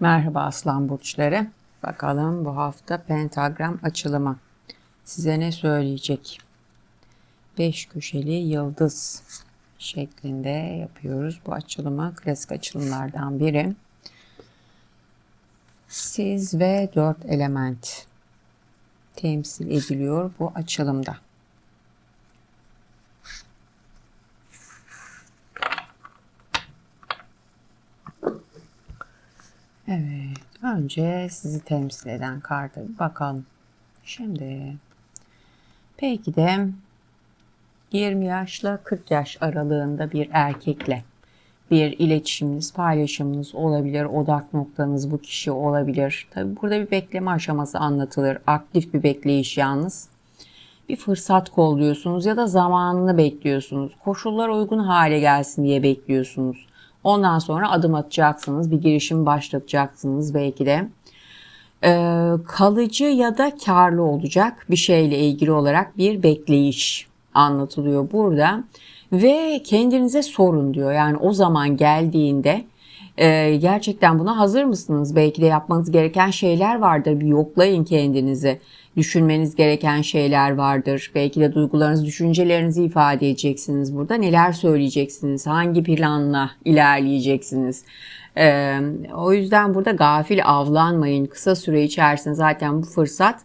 Merhaba Aslan Burçları. Bakalım bu hafta pentagram açılımı size ne söyleyecek? Beş köşeli yıldız şeklinde yapıyoruz bu açılımı. Klasik açılımlardan biri. Siz ve dört element temsil ediliyor bu açılımda. Evet, önce sizi temsil eden karta bir bakalım. Şimdi belki de 20 yaşla 40 yaş aralığında bir erkekle bir iletişiminiz, paylaşımınız olabilir. Odak noktanız bu kişi olabilir. Tabi burada bir bekleme aşaması anlatılır. Aktif bir bekleyiş yalnız. Bir fırsat kolluyorsunuz ya da zamanını bekliyorsunuz. Koşullar uygun hale gelsin diye bekliyorsunuz. Ondan sonra adım atacaksınız. Bir girişim başlatacaksınız belki de. Ee, kalıcı ya da karlı olacak bir şeyle ilgili olarak bir bekleyiş anlatılıyor burada. Ve kendinize sorun diyor. Yani o zaman geldiğinde e, gerçekten buna hazır mısınız? Belki de yapmanız gereken şeyler vardır. Bir yoklayın kendinizi. Düşünmeniz gereken şeyler vardır. Belki de duygularınızı, düşüncelerinizi ifade edeceksiniz burada. Neler söyleyeceksiniz? Hangi planla ilerleyeceksiniz? Ee, o yüzden burada gafil avlanmayın. Kısa süre içerisinde zaten bu fırsat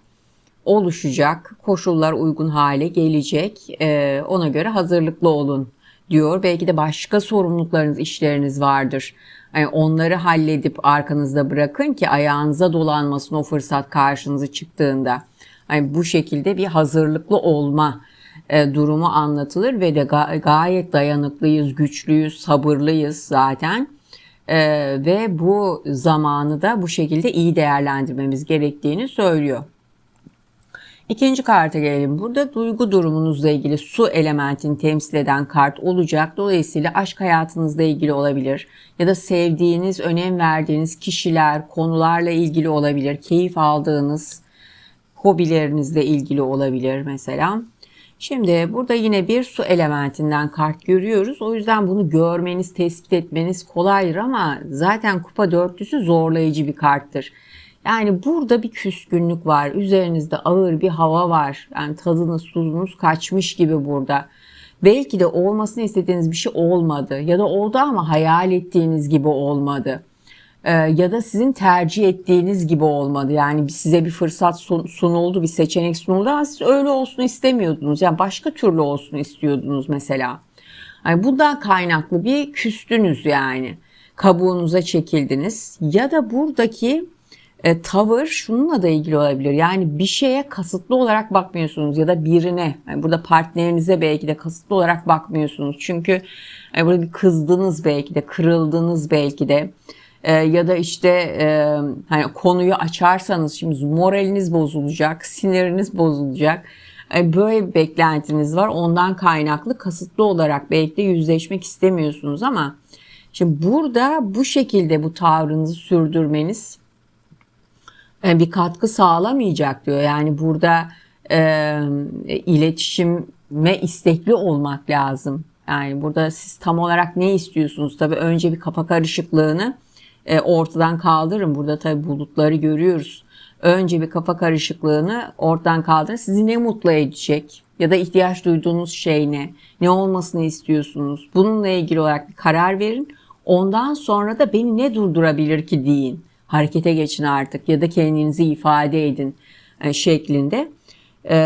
oluşacak. Koşullar uygun hale gelecek. Ee, ona göre hazırlıklı olun diyor. Belki de başka sorumluluklarınız, işleriniz vardır. Yani onları halledip arkanızda bırakın ki ayağınıza dolanmasın o fırsat karşınıza çıktığında. Yani bu şekilde bir hazırlıklı olma e, durumu anlatılır ve de ga- gayet dayanıklıyız, güçlüyüz, sabırlıyız zaten. E, ve bu zamanı da bu şekilde iyi değerlendirmemiz gerektiğini söylüyor. İkinci karta gelelim. Burada duygu durumunuzla ilgili su elementini temsil eden kart olacak. Dolayısıyla aşk hayatınızla ilgili olabilir. Ya da sevdiğiniz, önem verdiğiniz kişiler, konularla ilgili olabilir. Keyif aldığınız hobilerinizle ilgili olabilir mesela. Şimdi burada yine bir su elementinden kart görüyoruz. O yüzden bunu görmeniz, tespit etmeniz kolaydır ama zaten kupa dörtlüsü zorlayıcı bir karttır. Yani burada bir küskünlük var. Üzerinizde ağır bir hava var. Yani tadınız, tuzunuz kaçmış gibi burada. Belki de olmasını istediğiniz bir şey olmadı. Ya da oldu ama hayal ettiğiniz gibi olmadı. Ee, ya da sizin tercih ettiğiniz gibi olmadı. Yani size bir fırsat sunuldu, bir seçenek sunuldu ama siz öyle olsun istemiyordunuz. Yani başka türlü olsun istiyordunuz mesela. Yani bundan kaynaklı bir küstünüz yani. Kabuğunuza çekildiniz. Ya da buradaki e, tavır şununla da ilgili olabilir. Yani bir şeye kasıtlı olarak bakmıyorsunuz ya da birine, yani burada partnerinize belki de kasıtlı olarak bakmıyorsunuz. Çünkü yani burada bir kızdınız belki de, kırıldınız belki de. E, ya da işte e, hani konuyu açarsanız şimdi moraliniz bozulacak, siniriniz bozulacak. Yani böyle bir beklentiniz var. Ondan kaynaklı kasıtlı olarak belki de yüzleşmek istemiyorsunuz ama şimdi burada bu şekilde bu tavrınızı sürdürmeniz e, bir katkı sağlamayacak diyor. Yani burada e, iletişime istekli olmak lazım. Yani burada siz tam olarak ne istiyorsunuz? Tabii önce bir kafa karışıklığını e, ortadan kaldırın. Burada tabii bulutları görüyoruz. Önce bir kafa karışıklığını ortadan kaldırın. Sizi ne mutlu edecek? Ya da ihtiyaç duyduğunuz şey ne? Ne olmasını istiyorsunuz? Bununla ilgili olarak bir karar verin. Ondan sonra da beni ne durdurabilir ki deyin harekete geçin artık ya da kendinizi ifade edin e, şeklinde. E,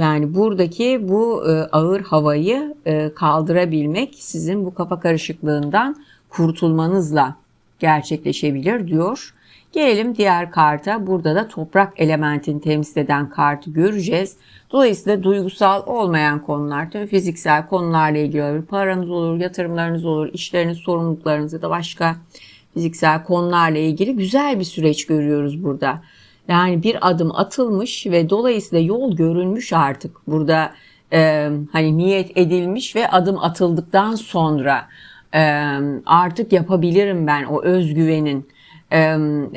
yani buradaki bu e, ağır havayı kaldırabilmek sizin bu kafa karışıklığından kurtulmanızla gerçekleşebilir diyor. Gelelim diğer karta. Burada da toprak elementini temsil eden kartı göreceğiz. Dolayısıyla duygusal olmayan konular, tabii fiziksel konularla ilgili olabilir. Paranız olur, yatırımlarınız olur, işleriniz, sorumluluklarınız ya da başka fiziksel konularla ilgili güzel bir süreç görüyoruz burada. Yani bir adım atılmış ve dolayısıyla yol görülmüş artık. Burada e, hani niyet edilmiş ve adım atıldıktan sonra e, artık yapabilirim ben o özgüvenin e,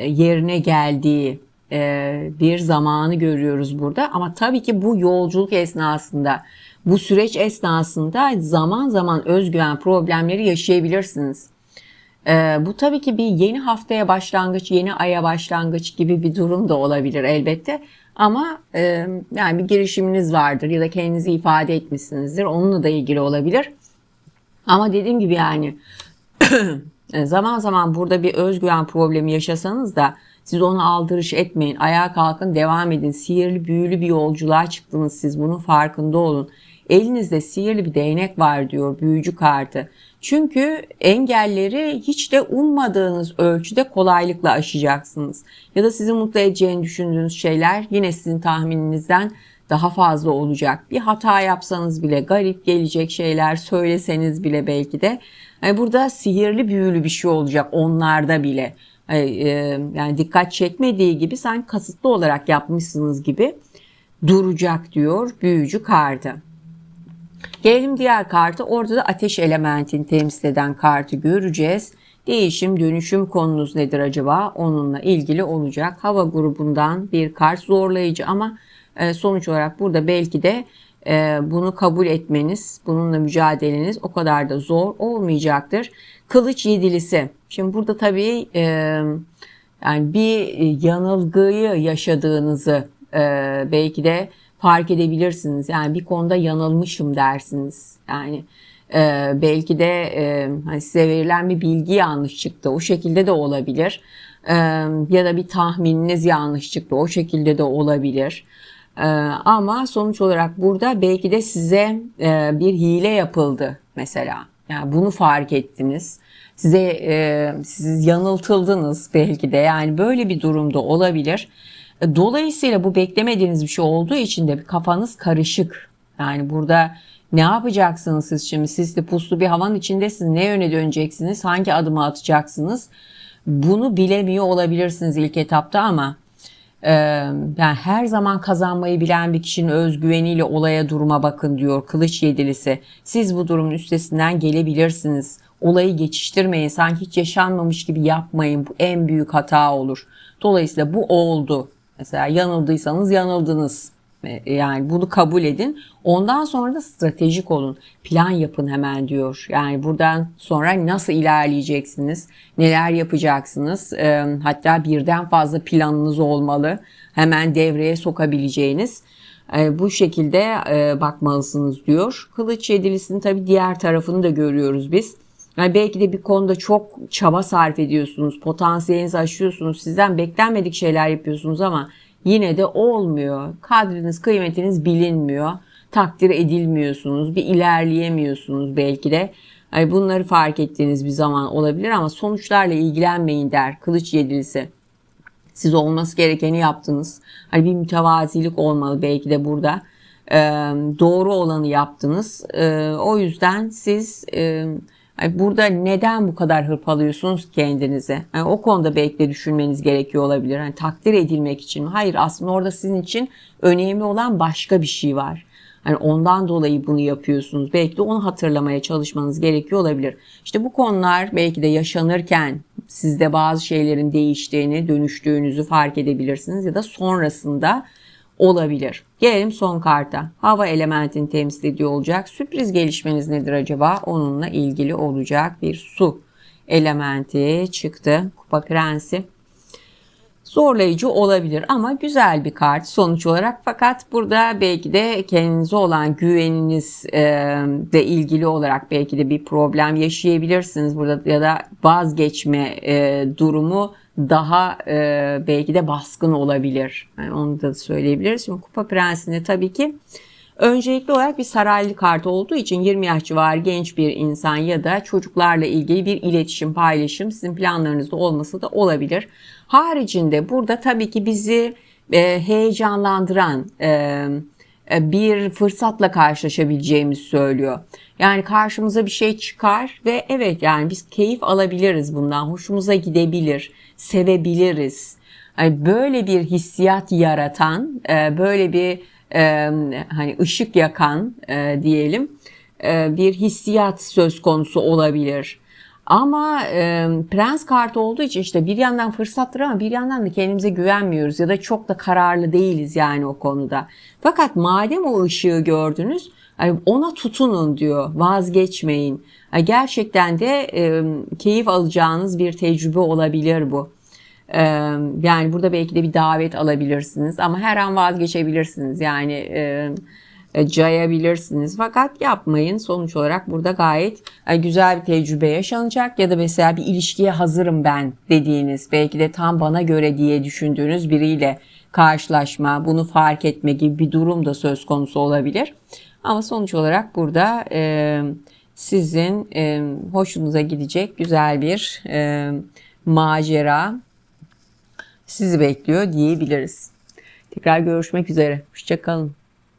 yerine geldiği e, bir zamanı görüyoruz burada. Ama tabii ki bu yolculuk esnasında, bu süreç esnasında zaman zaman özgüven problemleri yaşayabilirsiniz. Ee, bu tabii ki bir yeni haftaya başlangıç, yeni aya başlangıç gibi bir durum da olabilir elbette. Ama e, yani bir girişiminiz vardır ya da kendinizi ifade etmişsinizdir. Onunla da ilgili olabilir. Ama dediğim gibi yani zaman zaman burada bir özgüven problemi yaşasanız da siz onu aldırış etmeyin. Ayağa kalkın devam edin. Sihirli büyülü bir yolculuğa çıktınız siz bunun farkında olun. Elinizde sihirli bir değnek var diyor büyücü kartı. Çünkü engelleri hiç de ummadığınız ölçüde kolaylıkla aşacaksınız. Ya da sizi mutlu edeceğini düşündüğünüz şeyler yine sizin tahmininizden daha fazla olacak. Bir hata yapsanız bile garip gelecek şeyler söyleseniz bile belki de burada sihirli büyülü bir şey olacak onlarda bile. Yani dikkat çekmediği gibi sanki kasıtlı olarak yapmışsınız gibi duracak diyor büyücü kartı. Gelelim diğer kartı. Orada da ateş elementini temsil eden kartı göreceğiz. Değişim, dönüşüm konunuz nedir acaba? Onunla ilgili olacak. Hava grubundan bir kart zorlayıcı ama e, sonuç olarak burada belki de e, bunu kabul etmeniz, bununla mücadeleniz o kadar da zor olmayacaktır. Kılıç yedilisi. Şimdi burada tabii e, yani bir yanılgıyı yaşadığınızı belki de fark edebilirsiniz. Yani bir konuda yanılmışım dersiniz. Yani e, belki de e, hani size verilen bir bilgi yanlış çıktı. O şekilde de olabilir. E, ya da bir tahmininiz yanlış çıktı. O şekilde de olabilir. E, ama sonuç olarak burada belki de size e, bir hile yapıldı mesela. Yani bunu fark ettiniz. Size e, siz yanıltıldınız belki de. Yani böyle bir durumda olabilir. Dolayısıyla bu beklemediğiniz bir şey olduğu için de kafanız karışık. Yani burada ne yapacaksınız siz şimdi? Siz de puslu bir havanın içindesiniz. Ne yöne döneceksiniz? Hangi adımı atacaksınız? Bunu bilemiyor olabilirsiniz ilk etapta ama e, yani her zaman kazanmayı bilen bir kişinin özgüveniyle olaya duruma bakın diyor kılıç yedilisi. Siz bu durumun üstesinden gelebilirsiniz. Olayı geçiştirmeyin. Sanki hiç yaşanmamış gibi yapmayın. Bu en büyük hata olur. Dolayısıyla bu oldu. Mesela yanıldıysanız yanıldınız. E, yani bunu kabul edin. Ondan sonra da stratejik olun. Plan yapın hemen diyor. Yani buradan sonra nasıl ilerleyeceksiniz? Neler yapacaksınız? E, hatta birden fazla planınız olmalı. Hemen devreye sokabileceğiniz. E, bu şekilde bakmalısınız diyor. Kılıç yedilisinin tabii diğer tarafını da görüyoruz biz. Yani belki de bir konuda çok çaba sarf ediyorsunuz, potansiyelinizi aşıyorsunuz, sizden beklenmedik şeyler yapıyorsunuz ama yine de olmuyor. Kadriniz, kıymetiniz bilinmiyor, takdir edilmiyorsunuz, bir ilerleyemiyorsunuz belki de. Yani bunları fark ettiğiniz bir zaman olabilir ama sonuçlarla ilgilenmeyin der kılıç yedilisi. Siz olması gerekeni yaptınız. Hani bir mütevazilik olmalı belki de burada. Ee, doğru olanı yaptınız. Ee, o yüzden siz... E, burada neden bu kadar hırpalıyorsunuz kendinize? Yani o konuda belki de düşünmeniz gerekiyor olabilir. Yani takdir edilmek için mi? Hayır aslında orada sizin için önemli olan başka bir şey var. Yani ondan dolayı bunu yapıyorsunuz. Belki de onu hatırlamaya çalışmanız gerekiyor olabilir. İşte bu konular belki de yaşanırken sizde bazı şeylerin değiştiğini, dönüştüğünüzü fark edebilirsiniz ya da sonrasında olabilir. Gelelim son karta. Hava elementini temsil ediyor olacak. Sürpriz gelişmeniz nedir acaba? Onunla ilgili olacak bir su elementi çıktı. Kupa prensi. Zorlayıcı olabilir ama güzel bir kart sonuç olarak. Fakat burada belki de kendinize olan güveninizle ilgili olarak belki de bir problem yaşayabilirsiniz burada ya da vazgeçme durumu daha e, belki de baskın olabilir. Yani onu da söyleyebiliriz. Şimdi Kupa Prensi'nde tabii ki öncelikli olarak bir saraylı kart olduğu için 20 yaş civarı genç bir insan ya da çocuklarla ilgili bir iletişim, paylaşım sizin planlarınızda olması da olabilir. Haricinde burada tabii ki bizi e, heyecanlandıran e, bir fırsatla karşılaşabileceğimizi söylüyor. Yani karşımıza bir şey çıkar ve evet yani biz keyif alabiliriz bundan, hoşumuza gidebilir sevebiliriz. Yani böyle bir hissiyat yaratan, e, böyle bir e, hani ışık yakan e, diyelim bir hissiyat söz konusu olabilir. Ama e, prens kartı olduğu için işte bir yandan fırsattır ama bir yandan da kendimize güvenmiyoruz ya da çok da kararlı değiliz yani o konuda. Fakat madem o ışığı gördünüz ona tutunun diyor vazgeçmeyin. Gerçekten de e, keyif alacağınız bir tecrübe olabilir bu. E, yani burada belki de bir davet alabilirsiniz ama her an vazgeçebilirsiniz. Yani e, cayabilirsiniz. Fakat yapmayın. Sonuç olarak burada gayet e, güzel bir tecrübe yaşanacak ya da mesela bir ilişkiye hazırım ben dediğiniz, belki de tam bana göre diye düşündüğünüz biriyle karşılaşma, bunu fark etme gibi bir durum da söz konusu olabilir. Ama sonuç olarak burada e, sizin e, hoşunuza gidecek güzel bir e, macera sizi bekliyor diyebiliriz. Tekrar görüşmek üzere. Hoşçakalın.